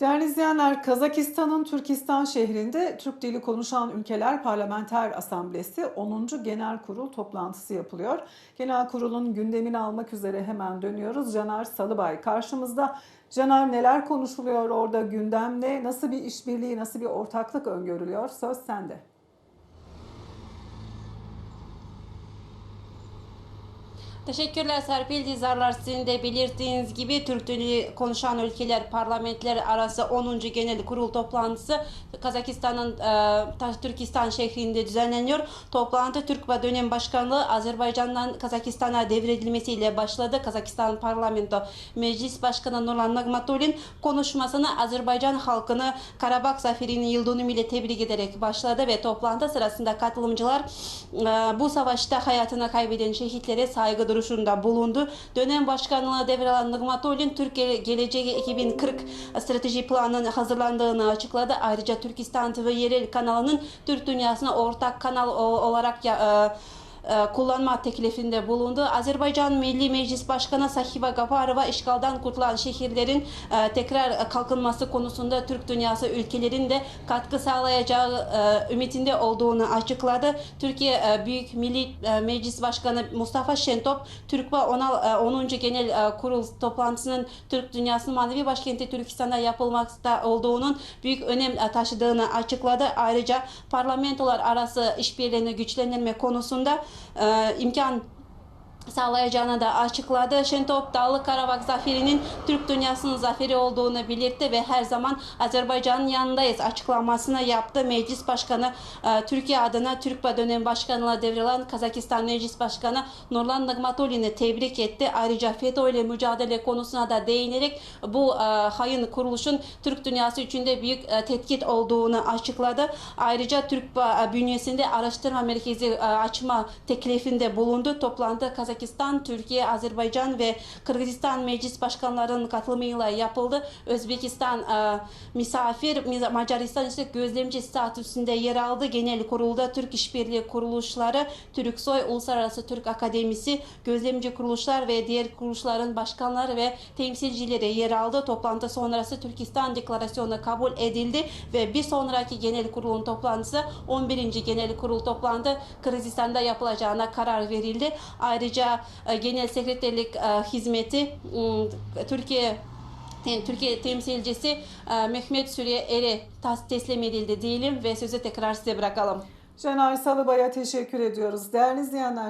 Değerli izleyenler, Kazakistan'ın Türkistan şehrinde Türk dili konuşan ülkeler Parlamenter Asamblesi 10. Genel Kurul toplantısı yapılıyor. Genel Kurul'un gündemini almak üzere hemen dönüyoruz. Caner Salıbay karşımızda. Caner neler konuşuluyor orada gündemde? Nasıl bir işbirliği, nasıl bir ortaklık öngörülüyor? Söz sende. Teşekkürler Serpil Dizarlar. Sizin de belirttiğiniz gibi Türk dili konuşan ülkeler parlamentler arası 10. Genel Kurul toplantısı Kazakistan'ın e, Türkistan şehrinde düzenleniyor. Toplantı Türk ve dönem başkanlığı Azerbaycan'dan Kazakistan'a devredilmesiyle başladı. Kazakistan Parlamento Meclis Başkanı Nurlan Nagmatulin konuşmasını Azerbaycan halkını Karabağ Zaferi'nin yıl dönümü ile tebrik ederek başladı ve toplantı sırasında katılımcılar e, bu savaşta hayatını kaybeden şehitlere saygı duruşunda bulundu. Dönem başkanlığı devralan Nigmatulin Türkiye Geleceği 2040 strateji planının hazırlandığını açıkladı. Ayrıca Türkistan TV yerel kanalının Türk dünyasına ortak kanal olarak e, kullanma teklifinde bulundu. Azerbaycan Milli Meclis Başkanı Sahiba Gafarova işgalden kurtulan şehirlerin e, tekrar kalkınması konusunda Türk dünyası ülkelerin de katkı sağlayacağı e, ümitinde olduğunu açıkladı. Türkiye e, Büyük Milli e, Meclis Başkanı Mustafa Şentop, Türk ve 10. Genel e, Kurul toplantısının Türk dünyasının manevi başkenti Türkistan'da yapılmakta olduğunun büyük önem e, taşıdığını açıkladı. Ayrıca parlamentolar arası işbirliğini güçlendirme konusunda e, imkan sağlayacağını da açıkladı. Şentop Dağlı Karabağ zaferinin Türk dünyasının zaferi olduğunu belirtti ve her zaman Azerbaycan'ın yanındayız açıklamasını yaptı. Meclis Başkanı e, Türkiye adına Türk ve dönem başkanlığı devrilen Kazakistan Meclis Başkanı Nurlan Nigmatulin'i tebrik etti. Ayrıca FETÖ ile mücadele konusuna da değinerek bu e, hayın kuruluşun Türk dünyası için de büyük e, tetkit olduğunu açıkladı. Ayrıca Türk bünyesinde araştırma merkezi açma teklifinde bulundu. Toplantı Kazakistan, Türkiye, Azerbaycan ve Kırgızistan meclis başkanlarının katılımıyla yapıldı. Özbekistan e, misafir, Macaristan ise gözlemci statüsünde yer aldı. Genel kurulda Türk İşbirliği kuruluşları, Türksoy, Uluslararası Türk Akademisi, gözlemci kuruluşlar ve diğer kuruluşların başkanları ve temsilcileri yer aldı. Toplantı sonrası Türkistan Deklarasyonu kabul edildi ve bir sonraki genel kurulun toplantısı 11. genel kurul toplantı Kırgızistan'da yapılacağına karar verildi. Ayrıca e, genel sekreterlik e, hizmeti m, Türkiye Te- Türkiye temsilcisi e, Mehmet Suriye Er'e tas- teslim edildi diyelim ve sözü tekrar size bırakalım. Caner Salıbay'a teşekkür ediyoruz. Değerli izleyenler,